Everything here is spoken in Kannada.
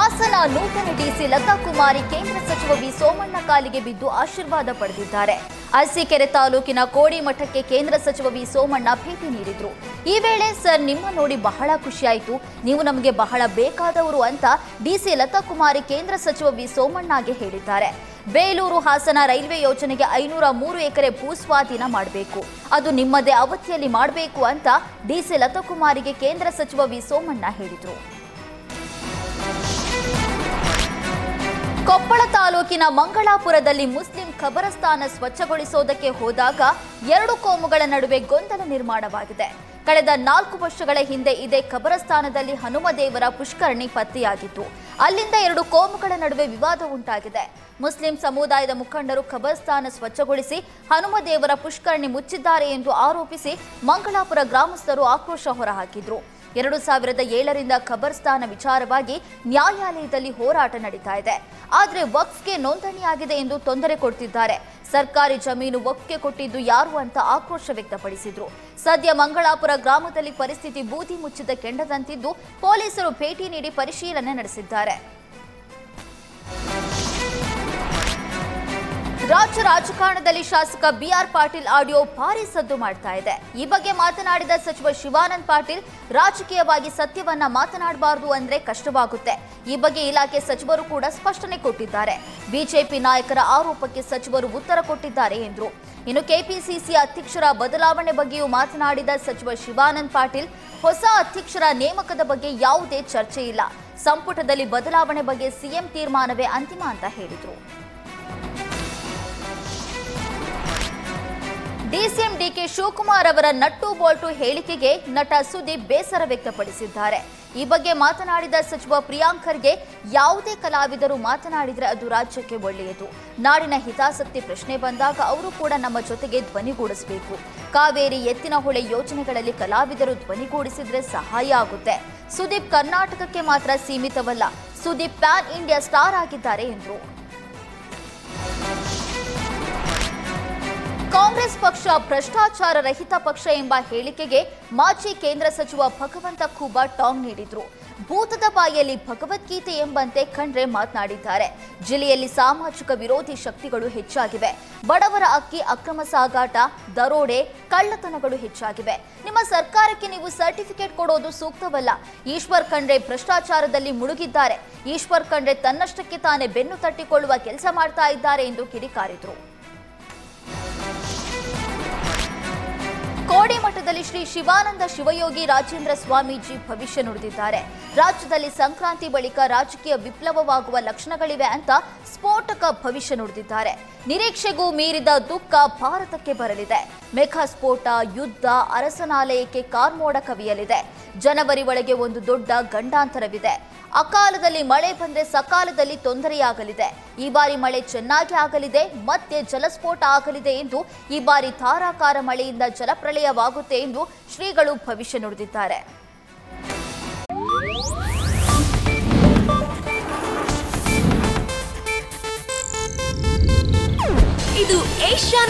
ಹಾಸನ ನೂತನ ಡಿಸಿ ಲತಾ ಕುಮಾರಿ ಕೇಂದ್ರ ಸಚಿವ ವಿ ಸೋಮಣ್ಣ ಕಾಲಿಗೆ ಬಿದ್ದು ಆಶೀರ್ವಾದ ಪಡೆದಿದ್ದಾರೆ. ಅರಸೀಕೆರೆ ತಾಲೂಕಿನ ಕೋಡಿಮಠಕ್ಕೆ ಕೇಂದ್ರ ಸಚಿವ ವಿ ಸೋಮಣ್ಣ ಭೇಟಿ ನೀಡಿದ್ರು. ಈ ವೇಳೆ, ಸರ್, ನಿಮ್ಮ ನೋಡಿ ಬಹಳ ಖುಷಿಯಾಯಿತು. ನೀವು ನಮಗೆ ಬಹಳ ಬೇಕಾದವರು ಅಂತ ಡಿಸಿ ಲತಾ ಕುಮಾರಿ ಕೇಂದ್ರ ಸಚಿವ ವಿ ಸೋಮಣ್ಣಗೆ ಹೇಳಿದ್ದಾರೆ. ಬೇಲೂರು ಹಾಸನ ರೈಲ್ವೆ ಯೋಜನೆಗೆ ಐನೂರ ಮೂರು ಎಕರೆ ಭೂಸ್ವಾಧೀನ ಮಾಡಬೇಕು. ಅದು ನಿಮ್ಮದೇ ಅವಧಿಯಲ್ಲಿ ಮಾಡಬೇಕು ಅಂತ ಡಿಸಿ ಲತಾಕುಮಾರಿಗೆ ಕೇಂದ್ರ ಸಚಿವ ವಿ ಸೋಮಣ್ಣ ಹೇಳಿದರು. ಕೊಪ್ಪಳ ತಾಲೂಕಿನ ಮಂಗಳಾಪುರದಲ್ಲಿ ಮುಸ್ಲಿಂ ಖಬರಸ್ಥಾನ ಸ್ವಚ್ಛಗೊಳಿಸೋದಕ್ಕೆ ಹೋದಾಗ ಎರಡು ಕೋಮುಗಳ ನಡುವೆ ಗೊಂದಲ ನಿರ್ಮಾಣವಾಗಿದೆ. ಕಳೆದ ನಾಲ್ಕು ವರ್ಷಗಳ ಹಿಂದೆ ಇದೇ ಖಬರಸ್ಥಾನದಲ್ಲಿ ಹನುಮದೇವರ ಪುಷ್ಕರಣಿ ಪತ್ತೆಯಾಗಿತ್ತು. ಅಲ್ಲಿಂದ ಎರಡು ಕೋಮುಗಳ ನಡುವೆ ವಿವಾದ ಉಂಟಾಗಿದೆ. ಮುಸ್ಲಿಂ ಸಮುದಾಯದ ಮುಖಂಡರು ಖಬರ್ಸ್ಥಾನ ಸ್ವಚ್ಛಗೊಳಿಸಿ ಹನುಮದೇವರ ಪುಷ್ಕರಣಿ ಮುಚ್ಚಿದ್ದಾರೆ ಎಂದು ಆರೋಪಿಸಿ ಮಂಗಳಾಪುರ ಗ್ರಾಮಸ್ಥರು ಆಕ್ರೋಶ ಹೊರಹಾಕಿದ್ರು. ಎರಡು ಸಾವಿರದ ಏಳರಿಂದ ಖಬರ್ಸ್ಥಾನ ವಿಚಾರವಾಗಿ ನ್ಯಾಯಾಲಯದಲ್ಲಿ ಹೋರಾಟ ನಡೀತಾ ಇದೆ. ಆದರೆ ವಕ್ಫ್ಗೆ ನೋಂದಣಿಯಾಗಿದೆ ಎಂದು ತೊಂದರೆ ಕೊಡ್ತಿದ್ದಾರೆ. ಸರ್ಕಾರಿ ಜಮೀನು ವಕ್ಫ್ಗೆ ಕೊಟ್ಟಿದ್ದು ಯಾರು ಅಂತ ಆಕ್ರೋಶ ವ್ಯಕ್ತಪಡಿಸಿದ್ರು. ಸದ್ಯ ಮಂಗಳಾಪುರ ಗ್ರಾಮದಲ್ಲಿ ಪರಿಸ್ಥಿತಿ ಬೂದಿ ಮುಚ್ಚಿದ ಕೆಂಡದಂತಿದ್ದು ಪೊಲೀಸರು ಭೇಟಿ ನೀಡಿ ಪರಿಶೀಲನೆ ನಡೆಸಿದ್ದಾರೆ. ರಾಜ್ಯ ರಾಜಕಾರಣದಲ್ಲಿ ಶಾಸಕ ಬಿಆರ್ ಪಾಟೀಲ್ ಆಡಿಯೋ ಭಾರಿ ಸದ್ದು ಮಾಡ್ತಾ ಇದೆ. ಈ ಬಗ್ಗೆ ಮಾತನಾಡಿದ ಸಚಿವ ಶಿವಾನಂದ್ ಪಾಟೀಲ್, ರಾಜಕೀಯವಾಗಿ ಸತ್ಯವನ್ನ ಮಾತನಾಡಬಾರದು ಅಂದ್ರೆ ಕಷ್ಟವಾಗುತ್ತೆ. ಈ ಬಗ್ಗೆ ಇಲಾಖೆ ಸಚಿವರು ಕೂಡ ಸ್ಪಷ್ಟನೆ ಕೊಟ್ಟಿದ್ದಾರೆ. ಬಿಜೆಪಿ ನಾಯಕರ ಆರೋಪಕ್ಕೆ ಸಚಿವರು ಉತ್ತರ ಕೊಟ್ಟಿದ್ದಾರೆ ಎಂದರು. ಇನ್ನು ಕೆಪಿಸಿಸಿ ಅಧ್ಯಕ್ಷರ ಬದಲಾವಣೆ ಬಗ್ಗೆಯೂ ಮಾತನಾಡಿದ ಸಚಿವ ಶಿವಾನಂದ್ ಪಾಟೀಲ್, ಹೊಸ ಅಧ್ಯಕ್ಷರ ನೇಮಕದ ಬಗ್ಗೆ ಯಾವುದೇ ಚರ್ಚೆ ಇಲ್ಲ. ಸಂಪುಟದಲ್ಲಿ ಬದಲಾವಣೆ ಬಗ್ಗೆ ಸಿಎಂ ತೀರ್ಮಾನವೇ ಅಂತಿಮ ಅಂತ ಹೇಳಿದರು. ಡಿಸಿಎಂ ಡಿಕೆ ಶಿವಕುಮಾರ್ ಅವರ ನಟ್ಟು ಬೋಲ್ಟು ಹೇಳಿಕೆಗೆ ನಟ ಸುದೀಪ್ ಬೇಸರ ವ್ಯಕ್ತಪಡಿಸಿದ್ದಾರೆ. ಈ ಬಗ್ಗೆ ಮಾತನಾಡಿದ ಸಚಿವ ಪ್ರಿಯಾಂಕರ್ಗೆ ಯಾವುದೇ ಕಲಾವಿದರು ಮಾತನಾಡಿದರೆ ಅದು ರಾಜ್ಯಕ್ಕೆ ಒಳ್ಳೆಯದು. ನಾಡಿನ ಹಿತಾಸಕ್ತಿ ಪ್ರಶ್ನೆ ಬಂದಾಗ ಅವರು ಕೂಡ ನಮ್ಮ ಜೊತೆಗೆ ಧ್ವನಿಗೂಡಿಸಬೇಕು ಕಾವೇರಿ ಎತ್ತಿನಹೊಳೆ ಯೋಜನೆಗಳಲ್ಲಿ ಕಲಾವಿದರು ಧ್ವನಿಗೂಡಿಸಿದ್ರೆ ಸಹಾಯ ಆಗುತ್ತೆ. ಸುದೀಪ್ ಕರ್ನಾಟಕಕ್ಕೆ ಮಾತ್ರ ಸೀಮಿತವಲ್ಲ, ಸುದೀಪ್ ಪ್ಯಾನ್ ಇಂಡಿಯಾ ಸ್ಟಾರ್ ಆಗಿದ್ದಾರೆ ಎಂದರು. ಕಾಂಗ್ರೆಸ್ ಪಕ್ಷ ಭ್ರಷ್ಟಾಚಾರ ರಹಿತ ಪಕ್ಷ ಎಂಬ ಹೇಳಿಕೆಗೆ ಮಾಜಿ ಕೇಂದ್ರ ಸಚಿವ ಭಗವಂತ ಖೂಬಾ ಟಾಂಗ್ ನೀಡಿದ್ರು. ಭೂತದ ಬಾಯಲ್ಲಿ ಭಗವದ್ಗೀತೆ ಎಂಬಂತೆ ಖಂಡ್ರೆ ಮಾತನಾಡಿದ್ದಾರೆ. ಜಿಲ್ಲೆಯಲ್ಲಿ ಸಾಮಾಜಿಕ ವಿರೋಧಿ ಶಕ್ತಿಗಳು ಹೆಚ್ಚಾಗಿವೆ. ಬಡವರ ಅಕ್ಕಿ ಅಕ್ರಮ ಸಾಗಾಟ, ದರೋಡೆ, ಕಳ್ಳತನಗಳು ಹೆಚ್ಚಾಗಿವೆ. ನಿಮ್ಮ ಸರ್ಕಾರಕ್ಕೆ ನೀವು ಸರ್ಟಿಫಿಕೇಟ್ ಕೊಡೋದು ಸೂಕ್ತವಲ್ಲ. ಈಶ್ವರ್ ಖಂಡ್ರೆ ಭ್ರಷ್ಟಾಚಾರದಲ್ಲಿ ಮುಳುಗಿದ್ದಾರೆ. ಈಶ್ವರ್ ಖಂಡ್ರೆ ತನ್ನಷ್ಟಕ್ಕೆ ತಾನೇ ಬೆನ್ನು ತಟ್ಟಿಕೊಳ್ಳುವ ಕೆಲಸ ಮಾಡ್ತಾ ಇದ್ದಾರೆ ಎಂದು ಕಿಡಿಕಾರಿದರು. ಕೋಡಿಮಠದಲ್ಲಿ ಶ್ರೀ ಶಿವಾನಂದ ಶಿವಯೋಗಿ ರಾಜೇಂದ್ರ ಸ್ವಾಮೀಜಿ ಭವಿಷ್ಯ ನುಡಿದಿದ್ದಾರೆ. ರಾಜ್ಯದಲ್ಲಿ ಸಂಕ್ರಾಂತಿ ಬಳಿಕ ರಾಜಕೀಯ ವಿಪ್ಲವವಾಗುವ ಲಕ್ಷಣಗಳಿವೆ ಅಂತ ಸ್ಫೋಟಕ ಭವಿಷ್ಯ ನುಡಿದಿದ್ದಾರೆ. ನಿರೀಕ್ಷೆಗೂ ಮೀರಿದ ದುಃಖ ಭಾರತಕ್ಕೆ ಬರಲಿದೆ. ಮೆಘಾ ಸ್ಫೋಟ ಯುದ್ಧ, ಅರಸನಾಲಯಕ್ಕೆ ಕಾರ್ಮೋಡ ಕವಿಯಲಿದೆ. ಜನವರಿ ಒಳಗೆ ಒಂದು ದೊಡ್ಡ ಗಂಡಾಂತರವಿದೆ. ಅಕಾಲದಲ್ಲಿ ಮಳೆ ಬಂದ್ರೆ ಸಕಾಲದಲ್ಲಿ ತೊಂದರೆಯಾಗಲಿದೆ. ಈ ಬಾರಿ ಮಳೆ ಚೆನ್ನಾಗಿ ಆಗಲಿದೆ, ಮತ್ತೆ ಜಲಸ್ಫೋಟ ಆಗಲಿದೆ ಎಂದು ಈ ಬಾರಿ ಧಾರಾಕಾರ ಮಳೆಯಿಂದ ಜಲಪ್ರಳಯವಾಗುತ್ತೆ ಎಂದು ಶ್ರೀಗಳು ಭವಿಷ್ಯ ನುಡಿದಿದ್ದಾರೆ.